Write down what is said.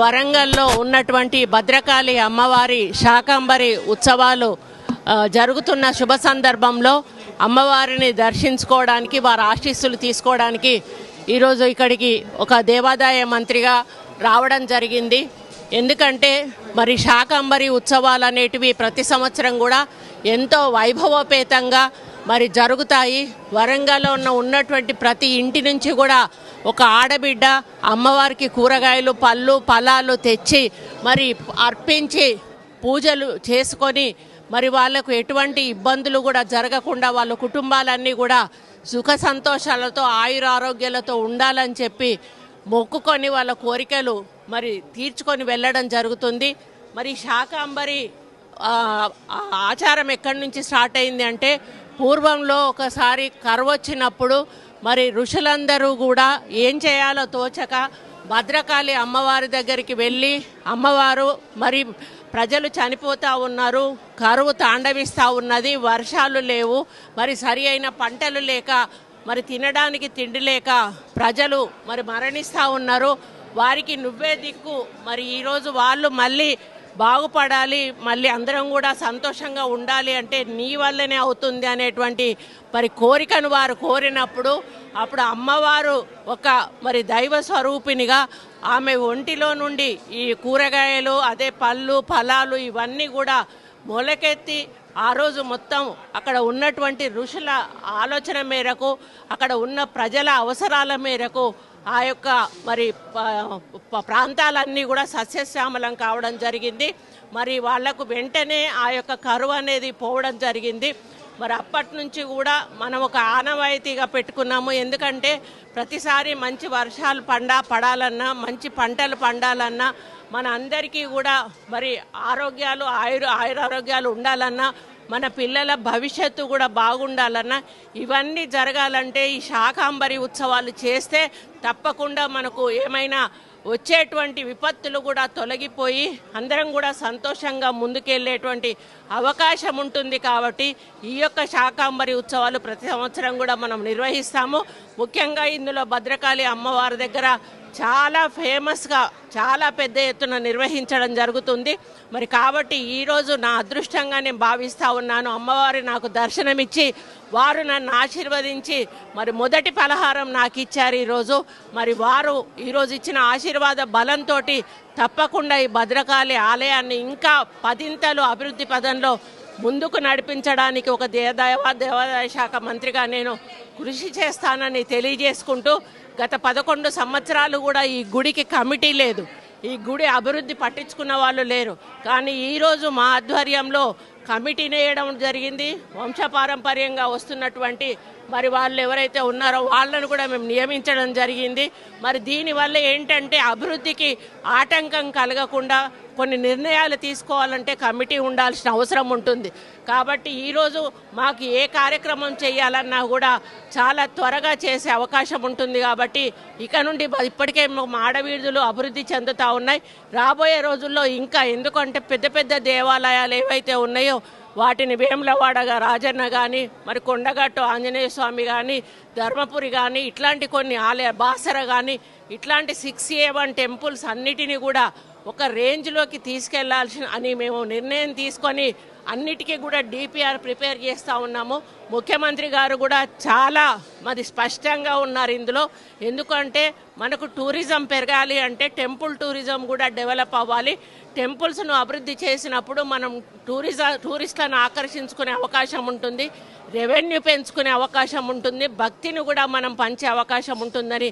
వరంగల్లో ఉన్నటువంటి భద్రకాళి అమ్మవారి శాకంబరి ఉత్సవాలు జరుగుతున్న శుభ సందర్భంలో అమ్మవారిని దర్శించుకోవడానికి వారి ఆశీస్సులు తీసుకోవడానికి ఈరోజు ఇక్కడికి ఒక దేవాదాయ మంత్రిగా రావడం జరిగింది. ఎందుకంటే మరి శాకంబరి ఉత్సవాలు అనేటివి ప్రతి సంవత్సరం కూడా ఎంతో వైభవోపేతంగా మరి జరుగుతాయి. వరంగల్లో ఉన్న ఉన్నటువంటి ప్రతి ఇంటి నుంచి కూడా ఒక ఆడబిడ్డ అమ్మవారికి కూరగాయలు పళ్ళు ఫలాలు తెచ్చి మరి అర్పించి పూజలు చేసుకొని మరి వాళ్ళకు ఎటువంటి ఇబ్బందులు కూడా జరగకుండా వాళ్ళ కుటుంబాలన్నీ కూడా సుఖ సంతోషాలతో ఆయుర ఆరోగ్యాలతో ఉండాలని చెప్పి మొక్కుకొని వాళ్ళ కోరికలు మరి తీర్చుకొని వెళ్ళడం జరుగుతుంది. మరి శాకాంబరి ఆచారం ఎక్కడి నుంచి స్టార్ట్ అయింది అంటే పూర్వంలో ఒకసారి కరువు వచ్చినప్పుడు మరి ఋషులందరూ కూడా ఏం చేయాలో తోచక భద్రకాళి అమ్మవారి దగ్గరికి వెళ్ళి అమ్మవారు మరి ప్రజలు చనిపోతూ ఉన్నారు కరువు తాండవిస్తూ ఉన్నది వర్షాలు లేవు మరి సరి అయిన పంటలు లేక మరి తినడానికి తిండి లేక ప్రజలు మరి మరణిస్తూ ఉన్నారు. వారికి నువ్వే దిక్కు. మరి ఈరోజు వాళ్ళు మళ్ళీ బాగుపడాలి మళ్ళీ అందరం కూడా సంతోషంగా ఉండాలి అంటే నీ వల్లనే అవుతుంది అనేటువంటి మరి కోరికను వారు కోరినప్పుడు అప్పుడు అమ్మవారు ఒక మరి దైవ స్వరూపినిగా ఆమె ఒంటిలో నుండి ఈ కూరగాయలు అదే పళ్ళు ఫలాలు ఇవన్నీ కూడా మొలకెత్తి ఆ రోజు మొత్తం అక్కడ ఉన్నటువంటి ఋషుల ఆలోచన మేరకు అక్కడ ఉన్న ప్రజల అవసరాల మేరకు ఆ యొక్క మరి ప- ప్రాంతాలన్నీ కూడా సస్యశ్యామలం కావడం జరిగింది. మరి వాళ్ళకు వెంటనే ఆ యొక్క కరువు అనేది పోవడం జరిగింది. మరి అప్పటి నుంచి కూడా మనం ఒక ఆనవాయితీగా పెట్టుకున్నాము. ఎందుకంటే ప్రతిసారి మంచి వర్షాలు పండా పడాలన్నా మంచి పంటలు పండాలన్నా మన అందరికీ కూడా మరి ఆరోగ్యాలు ఆయుర ఆయురారోగ్యాలు ఉండాలన్నా మన పిల్లల భవిష్యత్తు కూడా బాగుండాలన్నా ఇవన్నీ జరగాలంటే ఈ శాకాంబరి ఉత్సవాలు చేస్తే తప్పకుండా మనకు ఏమైనా వచ్చేటువంటి విపత్తులు కూడా తొలగిపోయి అందరం కూడా సంతోషంగా ముందుకెళ్ళేటువంటి అవకాశం ఉంటుంది కాబట్టి ఈ యొక్క శాకాంబరి ఉత్సవాలు ప్రతి సంవత్సరం కూడా మనం నిర్వహిస్తాము. ముఖ్యంగా ఇందులో భద్రకాళి అమ్మవారి దగ్గర చాలా ఫేమస్గా చాలా పెద్ద ఎత్తున నిర్వహించడం జరుగుతుంది. మరి కాబట్టి ఈరోజు నా అదృష్టంగా నేను భావిస్తూ ఉన్నాను. అమ్మవారు నాకు దర్శనమిచ్చి వారు నన్ను ఆశీర్వదించి మరి మొదటి పలహారం నాకు ఇచ్చారు ఈరోజు మరి వారు ఈరోజు ఇచ్చిన ఆశీర్వాద బలంతో తప్పకుండా ఈ భద్రకాళి ఆలయాన్ని ఇంకా పదింతలు అభివృద్ధి పదంలో ముందుకు నడిపించడానికి ఒక దేవాదాయ దేవాదాయ శాఖ మంత్రిగా నేను కృషి చేస్తానని తెలియజేసుకుంటూ గత పదకొండు సంవత్సరాలు కూడా ఈ గుడికి కమిటీ లేదు. ఈ గుడి అభివృద్ధి పట్టించుకున్న వాళ్ళు లేరు. కానీ ఈరోజు మా ఆధ్వర్యంలో కమిటీని వేయడం జరిగింది. వంశపారంపర్యంగా వస్తున్నటువంటి మరి వాళ్ళు ఎవరైతే ఉన్నారో వాళ్ళను కూడా మేము నియమించడం జరిగింది. మరి దీనివల్ల ఏంటంటే అభివృద్ధికి ఆటంకం కలగకుండా కొన్ని నిర్ణయాలు తీసుకోవాలంటే కమిటీ ఉండాల్సిన అవసరం ఉంటుంది. కాబట్టి ఈరోజు మాకు ఏ కార్యక్రమం చేయాలన్నా కూడా చాలా త్వరగా చేసే అవకాశం ఉంటుంది కాబట్టి ఇక నుండి ఇప్పటికే మా మాడవీధులు అభివృద్ధి చెందుతూ ఉన్నాయి. రాబోయే రోజుల్లో ఇంకా ఎందుకంటే పెద్ద పెద్ద దేవాలయాలు ఏవైతే ఉన్నాయో ఉన్నాయో వాటిని వేములవాడగా రాజన్న కానీ మరి కొండగట్టు ఆంజనేయ స్వామి కానీ ధర్మపురి కానీ ఇట్లాంటి కొన్ని ఆలయ బాసర కానీ ఇట్లాంటి సిక్స్ ఏ వన్ టెంపుల్స్ అన్నిటినీ కూడా ఒక రేంజ్లోకి తీసుకెళ్ళాల్సిన అని మేము నిర్ణయం తీసుకొని అన్నిటికీ కూడా డిపిఆర్ ప్రిపేర్ చేస్తూ ఉన్నాము. ముఖ్యమంత్రి గారు కూడా చాలా మరి స్పష్టంగా ఉన్నారు ఇందులో. ఎందుకంటే మనకు టూరిజం పెరగాలి అంటే టెంపుల్ టూరిజం కూడా డెవలప్ అవ్వాలి. టెంపుల్స్ను అభివృద్ధి చేసినప్పుడు మనం టూరిజం టూరిస్టులను ఆకర్షించుకునే అవకాశం ఉంటుంది. రెవెన్యూ పెంచుకునే అవకాశం ఉంటుంది. భక్తిని కూడా మనం పంచే అవకాశం ఉంటుందని